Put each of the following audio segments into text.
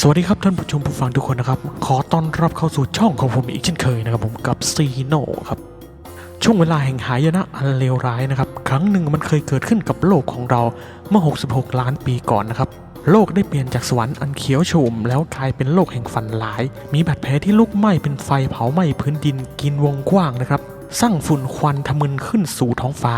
สวัสดีครับท่านผู้ชมผู้ฟังทุกคนนะครับ ขอต้อนรับเข้าสู่ช่องของผมอีกเช่นเคยนะครับผมกับซีโนครับ ช่วงเวลาแห่งหายนะอันเลวร้ายนะครับ ครั้งหนึ่งมันเคยเกิดขึ้นกับโลกของเราเมื่อ 66 ล้านปีก่อนนะครับ โลกได้เปลี่ยนจากสวรรค์อันเขียวโฉมแล้วกลายเป็นโลกแห่งฝันร้าย มีบาดแผลที่ลุกไหม้เป็นไฟเผาไหม้พื้นดินกินวงกว้างนะครับ สร้างฝุ่นควันทะมึนขึ้นสู่ท้องฟ้า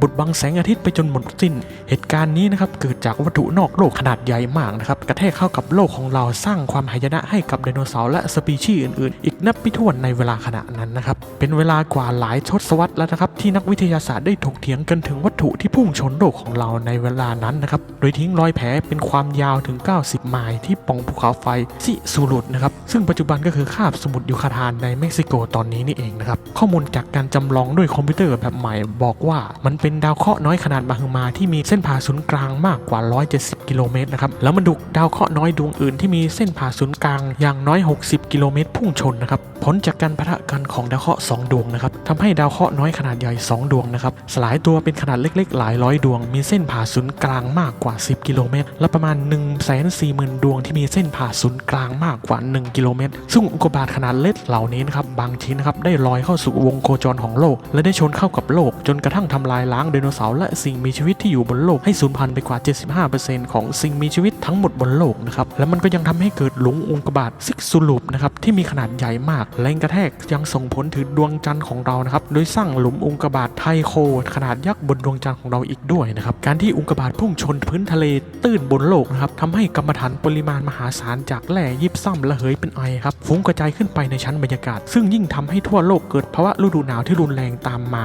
บดบังแสงอาทิตย์ไปจนหมดสิ้น เหตุการณ์นี้นะครับเกิดจากวัตถุนอกโลกขนาดใหญ่มากนะครับกระแทกเข้ากับโลกของเราสร้างความหายนะให้กับไดโนเสาร์และสปีชีส์อื่นๆ อีกนับไม่ถ้วนในเวลาขณะนั้นนะครับเป็นเวลากว่าหลายทศวรรษแล้วนะครับที่นักวิทยาศาสตร์ได้ถกเถียงกันถึงวัตถุที่พุ่งชนโลกของเราในเวลานั้นนะครับโดยทิ้งรอยแผลเป็นความยาวถึง 90 ไมล์ที่ป่องภูเขาไฟซิสูรุดนะครับซึ่งปัจจุบันก็คือคาบสมุทรยูคาทานในเม็กซิโกตอนนี้นี่เองนะครับข้อมูลจากการจำลองด้วยคอมพิวเตอร์แบบใหม่ บอกว่ามันเป็นดาวเคราะห์น้อยขนาดมหึมาที่มีเส้นผ่าศูนย์กลางมากกว่า 170 กิโลเมตรนะครับแล้วมันดุดาวเคราะห์น้อยดวงอื่นที่มีเส้นผ่าศูนย์กลางอย่างน้อย 60 กิโลเมตร พุ่งชนนะครับผลจากการปะทะกันของดาวเคราะห์2ดวงนะครับทำให้ดาวเคราะห์น้อยขนาดใหญ่ 2 ดวงนะครับสลายตัวเป็นขนาดเล็กๆ หลายร้อยดวง มีเส้นผ่าศูนย์กลางมากกว่า 10 กิโลเมตร และประมาณ 1 4 0 0 0 0 ดวงที่มีเส้นผ่าศูนย์กลางมากกว่า 1 กิโลเมตร ซึ่งอุกกาบาตขนาดเล็กเหล่านี้นะครับบางชิ้นนะครับได้ลอยเข้าสู่วงโคจรของโลก และได้ชนเข้ากับโลก จนกระทั่งทำลายล้างไดโนเสาร์และสิ่งมีชีวิตที่อยู่บนโลกให้สูญพันธุ์ไปกว่า 75%ของสิ่งมีชีวิตทั้งหมดบนโลกนะครับและมันก็ยังทำให้เกิดหลุมอุกกาบาตซิกซูลูปนะครับที่มีขนาดใหญ่มากแรงกระแทกยังส่งผลถึงดวงจันทร์ของเรานะครับโดยสร้างหลุมอุกกาบาตไทโค ขนาดยักษ์บนดวงจันทร์ของเราอีกด้วยนะครับการที่อุกกาบาตพุ่งชนพื้นทะเลตื้นบนโลกนะครับทำให้กรรมฐานปริมาณมหาศาลจากแร่ยิบซ้ำระเหยเป็นไอครับฟุ้งกระจายขึ้นไปในชั้นบรรยากาศ ซึ่งยิ่งทำให้ทั่วโลกเกิดภาวะฤดูหนาวที่รุนแรงตามมา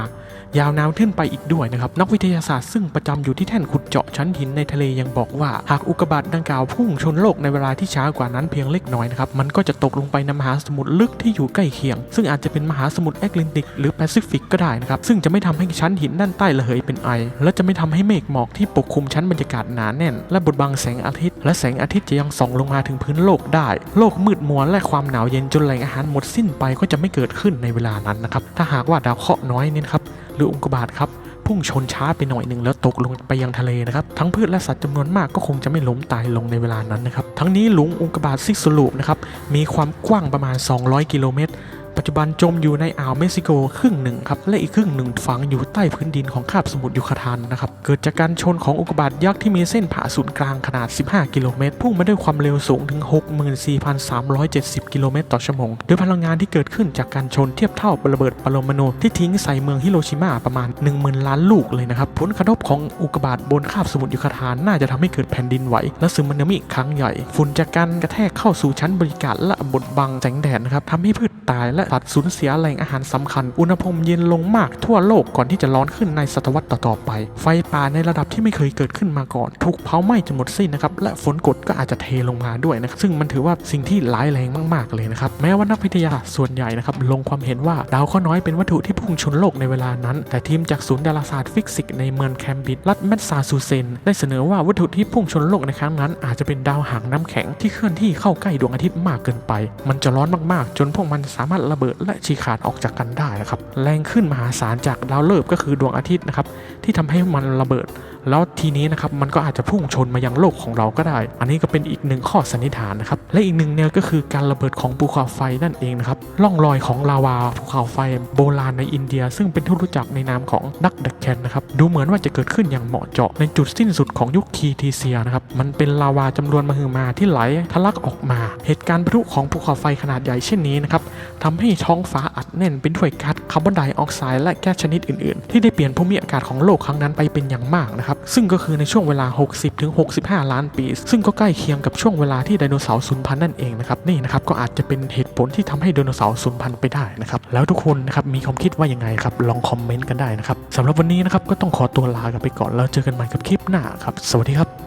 ยาวนานขึ้นไปอีกด้วยนะครับ นักวิทยาศาสตร์ซึ่งประจำอยู่ที่แท่นขุดเจาะชั้นหินในทะเลยังบอกว่า หากอุกกาบาตดังกล่าวพุ่งชนโลกในเวลาที่ช้ากว่านั้นเพียงเล็กน้อยนะครับ มันก็จะตกลงไปในมหาสมุทรลึกที่อยู่ใกล้เคียง ซึ่งอาจจะเป็นมหาสมุทรแอตแลนติกหรือแปซิฟิกก็ได้นะครับซึ่งจะไม่ทำให้ชั้นหินด้านใต้ระเหยเป็นไอ และจะไม่ทำให้เมฆหมอกที่ปกคลุมชั้นบรรยากาศหนาแน่น และบดบังแสงอาทิตย์ และแสงอาทิตย์จะยังส่องลงมาถึงพื้นโลกได้ โลกมืดมัวและความหนาวเย็นจนแหล่งอาหารหมดสิ้นไปก็จะไม่เกิดขึ้นในเวลานั้นนะครับถ้าหากว่าดาวเคราะห์น้อยนี่นะครับหรืออุกกาบาตครับพุ่งชนช้าไปหน่อยหนึ่งแล้วตกลงไปยังทะเลนะครับทั้งพืชและสัตว์จำนวนมากก็คงจะไม่ล้มตายลงในเวลานั้นนะครับทั้งนี้หลุมอุกกาบาตซิกซูลูปนะครับมีความกว้างประมาณ 200 กิโลเมตร ปัจจุบันจมอยู่ในอ่าวเม็กซิโกครึ่งหนึ่งครับ และอีกครึ่งหนึ่งฝังอยู่ใต้พื้นดินของคาบสมุทรยูคาทานนะครับ เกิดจากการชนของอุกกาบาตยักษ์ที่มีเส้นผ่าศูนย์กลางขนาด 15 กิโลเมตร พุ่งมาด้วยความเร็วสูงถึง 64,370 กิโลเมตรต่อชั่วโมง โดยพลังงานที่เกิดขึ้นจากการชนเทียบเท่าระเบิดปรมาณูที่ทิ้งใส่เมืองฮิโรชิมาประมาณ 10,000 ล้านลูกเลยนะครับ ผลกระทบของอุกกาบาตบนคาบสมุทรยูคาทานน่าจะทำให้เกิดแผ่นดินไหวและสึนามิครั้งใหญ่ ฝุ่นจากการกระแทกเข้าสู่ชั้นบริการและบดบังแสงแดดนะครับทำให้พืชตายและสัตว์สูญเสียแหล่งอาหารสำคัญ อุณหภูมิเย็นลงมากทั่วโลกก่อนที่จะร้อนขึ้นในศตวรรษต่อๆไป ไฟป่าในระดับที่ไม่เคยเกิดขึ้นมาก่อน ถูกเผาไหม้จนหมดสิ้นนะครับ และฝนกดก็อาจจะเทลงมาด้วยนะครับซึ่งมันถือว่าสิ่งที่ร้ายแรงมากๆเลยนะครับ แม้ว่านักวิทยาศาสตร์ส่วนใหญ่นะครับลงความเห็นว่าดาวเคราะห์น้อยเป็นวัตถุที่พุ่งชนโลกในเวลานั้น แต่ทีมจากศูนย์ดาราศาสตร์ฟิสิกส์ในเมืองแคมบริดจ์รัฐแมสซาชูเซนส์ได้เสนอว่าวัตถุที่พุ่งชนโลกในครั้งนั้น อาจจะเป็นดาวหางน้ำแข็งที่เคลื่อนที่เข้าใกล้ดวงอาทิตย์มากเกินไป มันจะร้อนมากๆ จนพวกมันสามารถระเบิดและฉีกขาดออกจากกันได้นะครับแรงขึ้นมหาศาลจากดาวฤกษ์ก็คือดวงอาทิตย์นะครับที่ทำให้มันระเบิด แล้วทีนี้นะครับมันก็อาจจะพุ่งชนมายังโลกของเราก็ได้ อันนี้ก็เป็นอีกหนึ่งข้อสันนิษฐานนะครับและอีกหนึ่งแนวก็คือการระเบิดของภูเขาไฟนั่นเองนะครับร่องรอยของลาวาภูเขาไฟโบราณในอินเดีย ซึ่งเป็นที่รู้จักในนามของดักเดกแคนนะครับดูเหมือนว่าจะเกิดขึ้นอย่างเหมาะเจาะในจุดสิ้นสุดของยุคคีทีเซียนะครับมันเป็นลาวาจำนวนมหึมาที่ไหลทะลักออกมา เหตุการณ์พลุของภูเขาไฟขนาดใหญ่เช่นนี้นะครับทำให้ท้องฟ้าอัดแน่นเป็นด้วยก๊าซคาร์บอนไดออกไซด์และแก๊สชนิดอื่นๆ ที่ได้เปลี่ยนภูมิอากาศของโลกครั้งนั้นไปเป็นอย่างมากนะครับซึ่งก็คือในช่วงเวลา 60-65 ล้านปี ซึ่งก็ใกล้เคียงกับช่วงเวลาที่ไดโนเสาร์สูญพันธุ์นั่นเองนะครับนี่นะครับก็อาจจะเป็นเหตุผลที่ทำให้ไดโนเสาร์สูญพันธุ์ไปได้นะครับแล้วทุกคนนะครับมีความคิดว่ายังไงครับลองคอมเมนต์กันได้นะครับสำหรับวันนี้นะครับก็ต้องขอตัวลากันไปก่อนแล้วเจอกันใหม่กับคลิปหน้าครับสวัสดีครับ